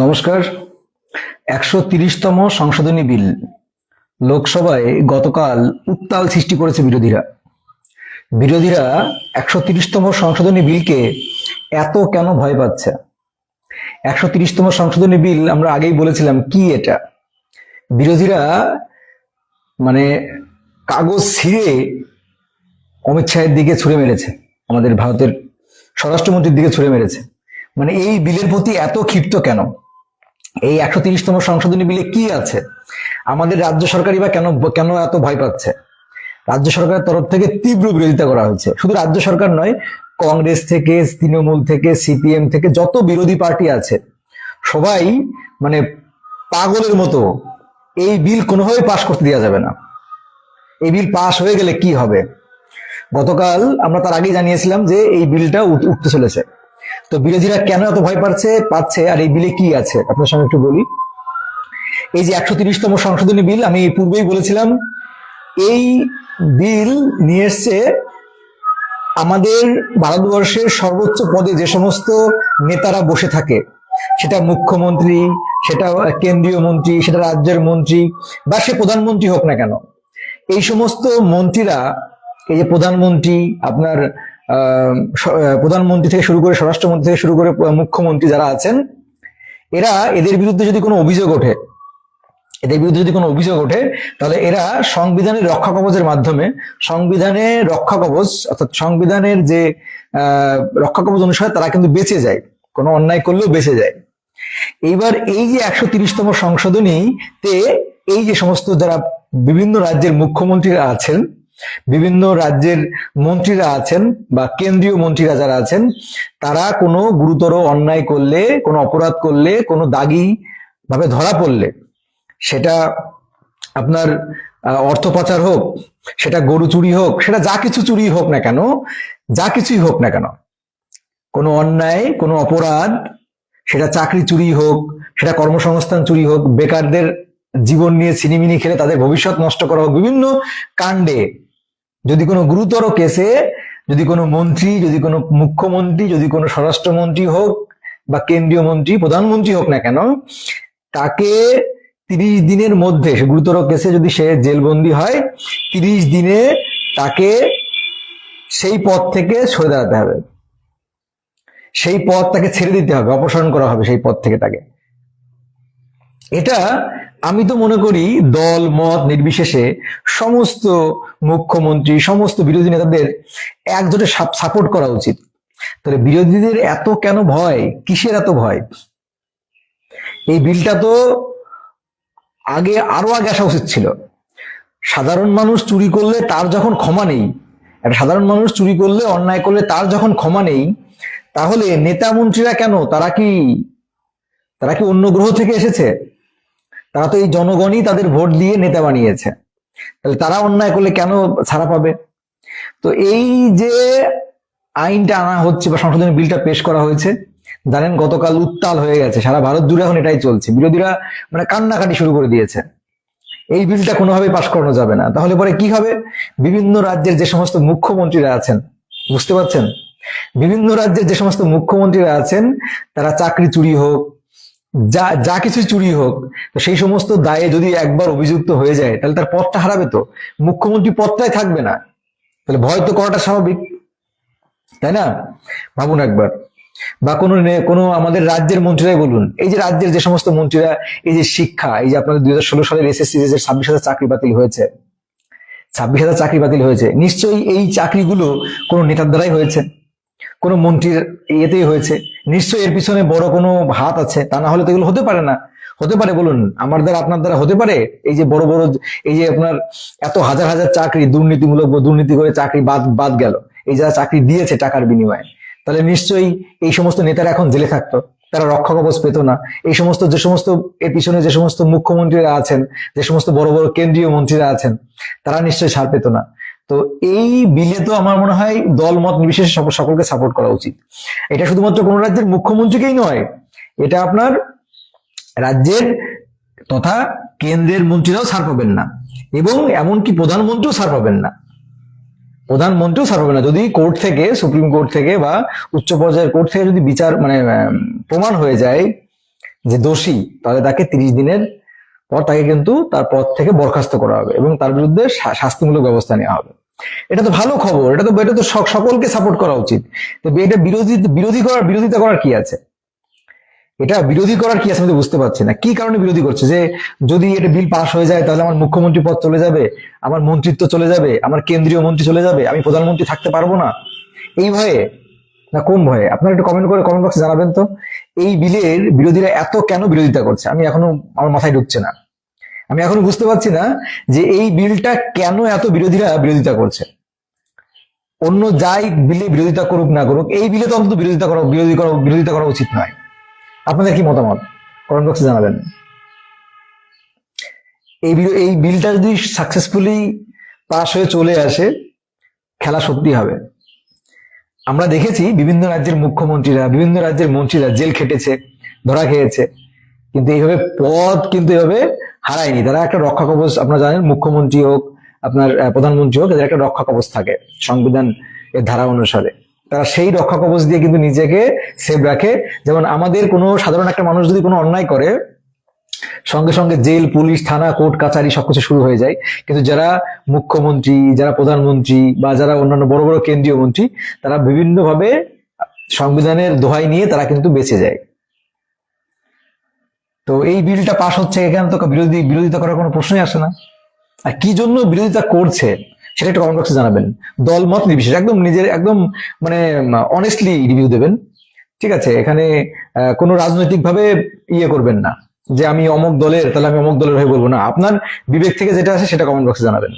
নমস্কার। একশো তিরিশতম সংশোধনী বিল। লোকসভায় গতকাল উত্তাল সৃষ্টি করেছে বিরোধীরা। বিরোধীরা একশো তিরিশতম সংশোধনী বিলকে এত কেন ভয় পাচ্ছে? একশো তিরিশতম সংশোধনী বিল আমরা আগেই বলেছিলাম কি এটা? বিরোধীরা মানে কাগজ ছিঁড়ে অমিত শাহের দিকে ছুড়ে মেরেছে, আমাদের ভারতের স্বরাষ্ট্রমন্ত্রীর দিকে ছুড়ে মেরেছে। মানে এই বিলের প্রতি এত ক্ষিপ্ত কেন? এই একশো তিরিশতম সংশোধনী বিলে কি আছে? আমাদের রাজ্য সরকারই বা কেন কেন এত ভয় পাচ্ছে? রাজ্য সরকারের তরফ থেকে তীব্র বিরোধিতা করা হয়েছে। শুধু রাজ্য সরকার নয়, কংগ্রেস থেকে, তৃণমূল থেকে, সিপিএম থেকে যত বিরোধী পার্টি আছে, সবাই মানে পাগলের মতো এই বিল কোনোভাবে পাশ করতে দেওয়া যাবে না। এই বিল পাশ হয়ে গেলে কি হবে? গতকাল আমরা তার আগেই জানিয়েছিলাম যে এই বিলটা উঠ- উঠতে চলেছে। তো বিরোধীরা কেন এত ভয় পাচ্ছে? পাচ্ছে, আর এই বিলে কি আছে? আপনার সঙ্গে একটু বলি। এই যে একশো তিরিশতম সংশোধনী বিল, আমি পূর্বেই বলেছিলাম, এই বিল নিয়ে এসছে আমাদের ভারতবর্ষের সর্বোচ্চ পদে যে সমস্ত নেতারা বসে থাকে, সেটা মুখ্যমন্ত্রী, সেটা কেন্দ্রীয় মন্ত্রী, সেটা রাজ্যের মন্ত্রী, বা সে প্রধানমন্ত্রী হোক না কেন, এই সমস্ত মন্ত্রীরা, এই যে প্রধানমন্ত্রী, আপনার প্রধানমন্ত্রী থেকে শুরু করে স্বরাষ্ট্রমন্ত্রী থেকে শুরু করে মুখ্যমন্ত্রী যারা আছেন, এরা এদের বিরুদ্ধে যদি কোনো অভিযোগ ওঠে, এদের বিরুদ্ধে যদি কোনো অভিযোগ ওঠে, তাহলে এরা সংবিধানের রক্ষা কবচের মাধ্যমে সংবিধানের রক্ষা কবচ, অর্থাৎ সংবিধানের যে রক্ষা কবচ অনুসারে তারা কিন্তু বেঁচে যায়, কোনো অন্যায় করলেও বেঁচে যায়। এইবার এই যে একশো তিরিশতম সংশোধনীতে এই যে সমস্ত যারা বিভিন্ন রাজ্যের মুখ্যমন্ত্রীরা আছেন বিভিন্ন রাজ্যের মন্ত্রীরা আছেন বা কেন্দ্রীয় মন্ত্রীরা যারা আছেন, তারা কোনো গুরুতর অন্যায় করলে, কোনো অপরাধ করলে, কোনো দাগি ভাবে ধরা পড়লে, সেটা আপনার অর্থ পাচার হোক, সেটা গরু চুরি হোক, সেটা যা কিছু চুরি হোক না কেন, যা কিছুই হোক না কেন, কোনো অন্যায়, কোনো অপরাধ, সেটা চাকরি চুরি হোক, সেটা কর্মসংস্থান চুরি হোক, বেকারদের জীবন নিয়ে ছিনিমিনি খেলে তাদের ভবিষ্যৎ নষ্ট করা হোক, বিভিন্ন কাণ্ডে যদি কোনো গুরুতর কেসে, যদি কোনো মন্ত্রী, যদি কোনো মুখ্যমন্ত্রী, যদি কোনো স্বরাষ্ট্রমন্ত্রী হোক বা কেন্দ্রীয় মন্ত্রী, প্রধানমন্ত্রী হোক না কেন, তাকে তিরিশ দিনের মধ্যে গুরুতর কেসে যদি সে জেলবন্দি হয়, তিরিশ দিনে তাকে সেই পদ থেকে সরে দাঁড়াতে হবে। সেই পদ তাকে ছেড়ে দিতে হবে, অপসারণ করা হবে সেই পদ থেকে তাকে। এটা আমি তো মনে করি দল, মত নির্বিশেষে সমস্ত মুখ্যমন্ত্রী, সমস্ত বিরোধী নেতাদের একজোটে সাপোর্ট করা উচিত। তাহলে বিরোধীদের এত কেন ভয়? কিসের এত ভয়? এই বিলটা তো আগে, আরও আগে আসা উচিত ছিল। সাধারণ মানুষ চুরি করলে তার যখন ক্ষমা নেই, একটা সাধারণ মানুষ চুরি করলে, অন্যায় করলে তার যখন ক্ষমা নেই, তাহলে নেতা মন্ত্রীরা কেন? তারা কি তারা কি অন্য গ্রহ থেকে এসেছে? তারা তো এই জনগণই তাদের ভোট দিয়ে নেতা বানিয়েছে। তাহলে তারা অন্যায় করলে কেন ছাড়া পাবে? তো এই যে আইনটা আনা হচ্ছে বা সংশোধনী বিলটা পেশ করা হয়েছে, জানেন গতকাল উত্তাল হয়ে গেছে, সারা ভারত জুড়ে এখন এটাই চলছে। বিরোধীরা মানে কান্নাকাটি শুরু করে দিয়েছে। এই বিলটা কোনোভাবেই পাশ করানো যাবে না। তাহলে পরে কি হবে? বিভিন্ন রাজ্যের যে সমস্ত মুখ্যমন্ত্রীরা আছেন, বুঝতে পারছেন? বিভিন্ন রাজ্যের যে সমস্ত মুখ্যমন্ত্রীরা আছেন, তারা চাকরি চুরি হোক যা যা কিছু চুরি হোক, তো সেই সমস্ত দায়ে যদি একবার অভিযুক্ত হয়ে যায়, তাহলে তার পদটা হারাবে তো? মুখ্যমন্ত্রী পদটাই থাকবে না। তাহলে ভয় তো করাটা স্বাভাবিক। তাই না? ভাবুন একবার। বা কোনো কোনো আমাদের রাজ্যের মন্ত্রীরাই বলুন। এই যে রাজ্যের যে সমস্ত মন্ত্রীরা, এই যে শিক্ষা, এই যে আপনাদের দুই হাজার ষোলো সালের এসএসসি যে ছাব্বিশ হাজার চাকরি বাতিল হয়েছে, ছাব্বিশ হাজার চাকরি বাতিল হয়েছে, নিশ্চয়ই এই চাকরিগুলো কোনো নেতার দ্বারাই হয়েছে। কোনো মন্ত্রীর ইয়েতেই হয়েছে। নিশ্চয়ই এর পিছনে বড় কোনো হাত আছে, তা না হলে তো এগুলো হতে পারে না। হতে পারে বলুন, আমার দ্বারা, আপনার দ্বারা হতে পারে? এই যে বড় বড়, এই যে আপনার এত হাজার হাজার চাকরি, দুর্নীতিমূলক, দুর্নীতি করে চাকরি বাদ বাদ গেল। এই যারা চাকরি দিয়েছে টাকার বিনিময়ে, তাহলে নিশ্চয়ই এই সমস্ত নেতারা এখন জেলে থাকতো। তারা রক্ষা কবচ পেত না। এই সমস্ত, যে সমস্ত, এর পিছনে যে সমস্ত মুখ্যমন্ত্রীরা আছেন, যে সমস্ত বড় বড় কেন্দ্রীয় মন্ত্রীরা আছেন, তারা নিশ্চয়ই ছাড় পেত না। তো এই বিলে তো আমার মনে হয় দল, মত নির্বিশেষে সকলকে সাপোর্ট করা উচিত। এটা শুধুমাত্র কোন রাজ্যের মুখ্যমন্ত্রীকেই নয়, এটা আপনার রাজ্যের তথা কেন্দ্রের মন্ত্রীরাও ছাড় পাবেন না, এবং এমনকি প্রধানমন্ত্রীও ছাড় পাবেন না। প্রধানমন্ত্রীও ছাড় পাবে না। যদি কোর্ট থেকে, সুপ্রিম কোর্ট থেকে বা উচ্চ পর্যায়ের কোর্ট থেকে যদি বিচার মানে প্রমাণ হয়ে যায় যে দোষী, তাহলে তাকে তিরিশ দিনের পর তাকে কিন্তু তার পদ থেকে বরখাস্ত করা হবে এবং তার বিরুদ্ধে শাস্তিমূলক ব্যবস্থা নেওয়া হবে। এটা তো ভালো খবর এটা তো এটা তো সকলকে সাপোর্ট করা উচিত। তো এটা বিরোধী বিরোধী করার বিরোধিতা করার কি আছে? এটা বিরোধী করার কি আছে আমি বুঝতে পারছি না। কি কারণে বিরোধী করছে? যে যদি এটা বিল পাস হয়ে যায় তাহলে আমার মুখ্যমন্ত্রী পদ চলে যাবে আমার মন্ত্রিত্ব চলে যাবে আমার কেন্দ্রীয় মন্ত্রী চলে যাবে আমি প্রধানমন্ত্রী থাকতে পারব না। এই ভয়ে না কোন ভয়ে? আপনারা একটু কমেন্ট করে কমেন্ট বক্সে জানাবেন তো। এই বিলের বিরোধীরা এত কেন বিরোধিতা করছে? আমি এখনও আমার মাথায় ঢুকছে না। আমি এখনও বুঝতে পারছি না যে এই বিলটা কেন এত বিরোধীরা বিরোধিতা করছে। অন্য যাই বিলে বিরোধিতা করুক না করুক, এই বিলে তো অন্তত বিরোধিতা করা, বিরোধী করা, বিরোধিতা করা উচিত নয়। আপনাদের কি মতামত? কমেন্ট বক্সে জানাবেন। এই এই বিলটা যদি সাকসেসফুলি পাস হয়ে চলে আসে, খেলা সত্যি হবে। আমরা দেখেছি বিভিন্ন রাজ্যের মুখ্যমন্ত্রীরা, বিভিন্ন রাজ্যের মন্ত্রীরা জেল খেটেছে, ধরা খেয়েছে। কিন্তু এইভাবে পদ কিন্তু এভাবে হারায়নি। তারা একটা রক্ষা কবচ, আপনারা জানেন, মুখ্যমন্ত্রী হোক, আপনার প্রধানমন্ত্রী হোক, এদের একটা রক্ষা কবচ থাকে সংবিধান এর ধারা অনুসারে। তারা সেই রক্ষা কবচ দিয়ে কিন্তু নিজেকে সেভ রাখে। যেমন আমাদের কোনো সাধারণ একটা মানুষ যদি কোনো অন্যায় করে, সঙ্গে সঙ্গে জেল, পুলিশ, থানা, কোর্ট, কাছারি সবকিছু শুরু হয়ে যায়। কিন্তু যারা মুখ্যমন্ত্রী, যারা প্রধানমন্ত্রী বা যারা অন্যান্য বড় বড় কেন্দ্রীয় মন্ত্রী, তারা বিভিন্নভাবে সংবিধানের দোহাই নিয়ে তারা কিন্তু বেঁচে যায়। তো এই বিলটা পাশ হচ্ছে এখানে তো বিরোধী, বিরোধিতা করার কোনো প্রশ্নই আসে না। আর কি জন্য বিরোধিতা করছে, সেটা একটু কমেন্ট বক্সে জানাবেন। দল মত নির্বিশেষ, একদম নিজের, একদম মানে অনেস্টলি রিভিউ দেবেন। ঠিক আছে, এখানে কোনো রাজনৈতিক ভাবে ইয়ে করবেন না। যে আমি অমুক দলের, তাহলে আমি অমুক দলের হয়ে বলব না। আপনার বিবেক থেকে যেটা আসে সেটা কমেন্ট বক্সে জানাবেন।